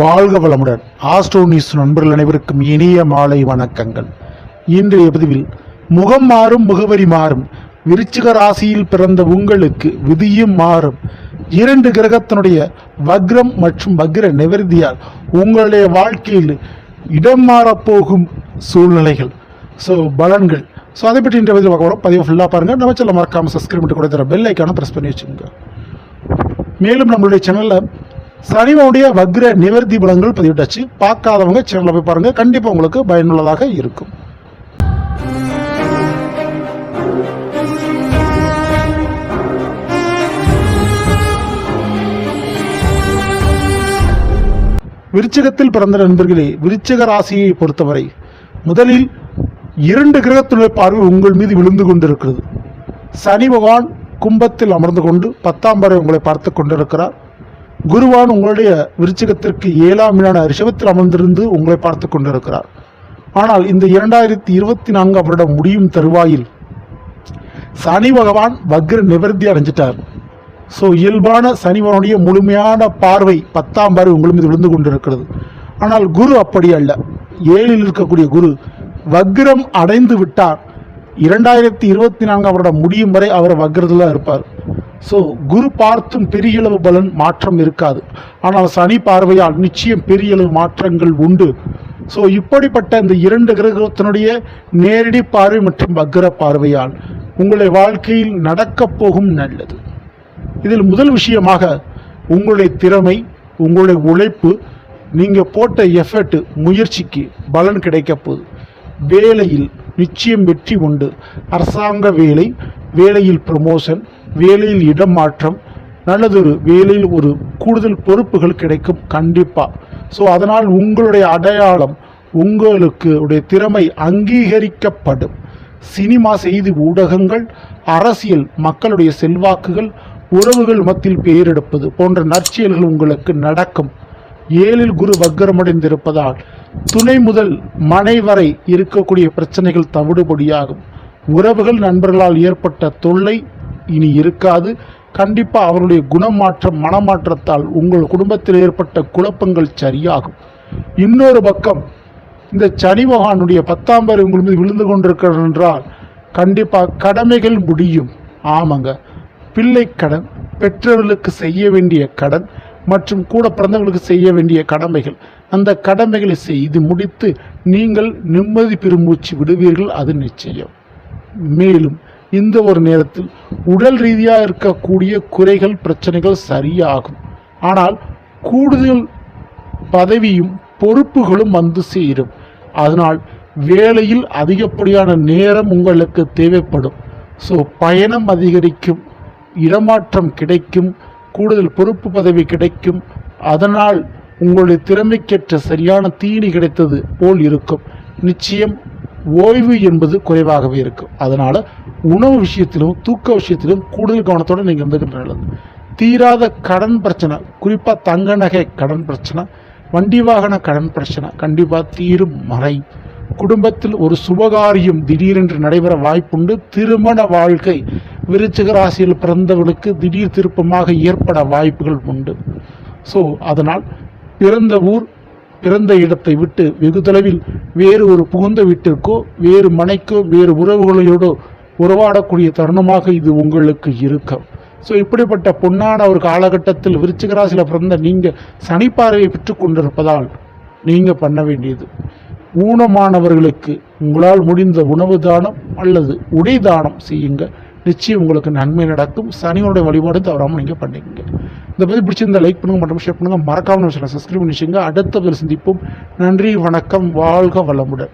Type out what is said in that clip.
வாழ்க வளமுடன். Astro news நண்பர்கள் அனைவருக்கும் இனிய மாலை வணக்கங்கள். இன்றைய பதிவில் முகம் மாறும் முகவரி மாறும். விருச்சிக ராசியில் பிறந்த உங்களுக்கு விதியும் மாறும். இரண்டு கிரகத்தினுடைய வக்ரம் மற்றும் வக்ர நிவர்த்தியால் உங்களுடைய வாழ்க்கையில் இடம் மாறப்போகும் சூழ்நிலைகள். ஸோ பலன்கள். ஸோ அதை பற்றி இன்றைய பதிவில் பார்க்க போகிறோம் பதிவு ஃபுல்லாக பாருங்கள் நம்ம சொல்ல மறக்காமல் சப்ஸ்கிரைப் பண்ணி கூட தர பெல் ஐக்கான ப்ரெஸ் பண்ணி வச்சுக்கோங்க. மேலும் நம்மளுடைய சேனலில் சனிவனுடைய வக்ர நிவர்த்தி பலன்கள் பதிவிட்டாச்சு. பார்க்காதவங்க சேனலில் போய் பாருங்கள் கண்டிப்பாக உங்களுக்கு பயனுள்ளதாக இருக்கும். விருச்சகத்தில் பிறந்த நண்பர்களே விருச்சக ராசியை பொறுத்தவரை முதலில் இரண்டு கிரகத்துடைய பார்வை உங்கள் மீது விழுந்து கொண்டிருக்கிறது. சனி பகவான் கும்பத்தில் அமர்ந்து கொண்டு பத்தாம் பறவை உங்களை பார்த்து கொண்டிருக்கிறார். குருவான் உங்களுடைய விருச்சிகத்திற்கு ஏழாம் வீடான ரிஷபத்தில் அமர்ந்திருந்து உங்களை பார்த்து கொண்டிருக்கிறார். ஆனால் இந்த இரண்டாயிரத்தி இருபத்தி நான்காம் வருடம் முடியும் தருவாயில் சனி பகவான் வக்ர நிவர்த்தி அடைஞ்சிட்டார். ஸோ இயல்பான சனிவனுடைய முழுமையான பார்வை பத்தாம் பார்வை உங்கள் மீது விழுந்து கொண்டிருக்கிறது. ஆனால் குரு அப்படி அல்ல. ஏழில் இருக்கக்கூடிய குரு வக்ரம் அடைந்து விட்டார். இரண்டாயிரத்தி இருபத்தி நான்காம் வருடம் முடியும் வரை அவர் வக்ரத்தில் இருப்பார். ஸோ குரு பார்த்தும் பெரியளவு பலன் மாற்றம் இருக்காது. ஆனால் சனி பார்வையால் நிச்சயம் பெரியளவு மாற்றங்கள் உண்டு. ஸோ இப்படிப்பட்ட இந்த இரண்டு கிரகத்தினுடைய நேரடி பார்வை மற்றும் வக்ர பார்வையால் உங்களுடைய வாழ்க்கையில் நடக்கப் போகும் நல்லது. இதில் முதல் விஷயமாக உங்களுடைய திறமை உங்களுடைய உழைப்பு நீங்கள் போட்ட எஃபர்ட் முயற்சிக்கு பலன் கிடைக்க போகுது. வேலையில் நிச்சயம் வெற்றி உண்டு. அரசாங்க வேலை வேலையில் ப்ரமோஷன் வேலையில் இடமாற்றம் நல்லதொரு வேலையில் ஒரு கூடுதல் பொறுப்புகள் கிடைக்கும் கண்டிப்பாக ஸோ அதனால் உங்களுடைய அடையாளம் உங்களுக்கு உடைய திறமை அங்கீகரிக்கப்படும். சினிமா செய்தி ஊடகங்கள் அரசியல் மக்களுடைய செல்வாக்குகள் உறவுகள் மத்தியில் பெயரெடுப்பது போன்ற நற்செயல்கள் உங்களுக்கு நடக்கும். ஏழில் குரு வக்கரமடைந்திருப்பதால் துணை முதல் மனை வரை இருக்கக்கூடிய பிரச்சனைகள் தவிடுபடியாகும். உறவுகள் நண்பர்களால் ஏற்பட்ட தொல்லை இனி இருக்காது. கண்டிப்பாக அவருடைய குணமாற்றம் மனமாற்றத்தால் உங்கள் குடும்பத்தில் ஏற்பட்ட குழப்பங்கள் சரியாகும். இன்னொரு பக்கம் இந்த சனி பகவானுடைய பத்தாம் பேர் உங்கள் மீது விழுந்து கொண்டிருக்கிறது என்றால் கண்டிப்பாக கடமைகள் முடியும். ஆமாங்க. பிள்ளை கடன் பெற்றோர்களுக்கு செய்ய வேண்டிய கடன் மற்றும் கூட பிறந்தவர்களுக்கு செய்ய வேண்டிய கடமைகள். அந்த கடமைகளை செய்து முடித்து நீங்கள் நிம்மதி பெருமூச்சு விடுவீர்கள் அது நிச்சயம். மேலும் இந்த ஒரு நேரத்தில் உடல் ரீதியாக இருக்கக்கூடிய குறைகள் பிரச்சனைகள் சரியாகும். ஆனால் கூடுதல் பதவியும் பொறுப்புகளும் வந்து சேரும். அதனால் வேலையில் அதிகப்படியான நேரம் உங்களுக்கு தேவைப்படும். ஸோ பயணம் அதிகரிக்கும் இடமாற்றம் கிடைக்கும் கூடுதல் பொறுப்பு பதவி கிடைக்கும். அதனால் உங்களுடைய திறமைக்கேற்ற சரியான தீனி கிடைத்தது போல் இருக்கும். நிச்சயம் ஓய்வு என்பது குறைவாகவே இருக்கும். அதனால் உணவு விஷயத்திலும் தூக்க விஷயத்திலும் கூடுதல் கவனத்தோடு நீங்கள் இருந்துக்கிற நல்லது தீராத கடன் பிரச்சனை குறிப்பாக தங்க நகை கடன் பிரச்சனை வண்டி வாகன கடன் பிரச்சனை கண்டிப்பாக தீரும் மறை. குடும்பத்தில் ஒரு சுபகாரியம் திடீரென்று நடைபெற வாய்ப்புண்டு. திருமண வாழ்க்கை விருச்சிக ராசியில் பிறந்தவர்களுக்கு திடீர் திருப்பமாக ஏற்பட வாய்ப்புகள் உண்டு. ஸோ அதனால் பிறந்த ஊர் பிறந்த இடத்தை விட்டு வெகு தொலைவில் வேறு ஒரு புகுந்த வீட்டிற்கோ வேறு மனைக்கோ வேறு உறவுகளையோடோ உறவாடக்கூடிய தருணமாக இது உங்களுக்கு இருக்கும். ஸோ இப்படிப்பட்ட பொன்னான ஒரு காலகட்டத்தில் விருச்சிகராசியில் பிறந்த நீங்கள் சனிப்பார்வையை பெற்று கொண்டிருப்பதால் நீங்கள் பண்ண வேண்டியது. ஊனமானவர்களுக்கு உங்களால் முடிந்த உணவு தானம் அல்லது உடை தானம் செய்யுங்கள். நிச்சயம் உங்களுக்கு நன்மை நடக்கும். சனியோடைய வழிபாடு தவறாமல் நீங்கள் பண்ணிக்கங்க. இந்த பற்றி பிடிச்சிருந்தா லைக் பண்ணுங்க மற்றும் ஷேர் பண்ணுங்கள் மறக்காமல் சப்ஸ்கிரைப் பண்ணி வச்சுங்க அடுத்த பேர் சந்திப்போம். நன்றி வணக்கம் வாழ்க வளமுடன்.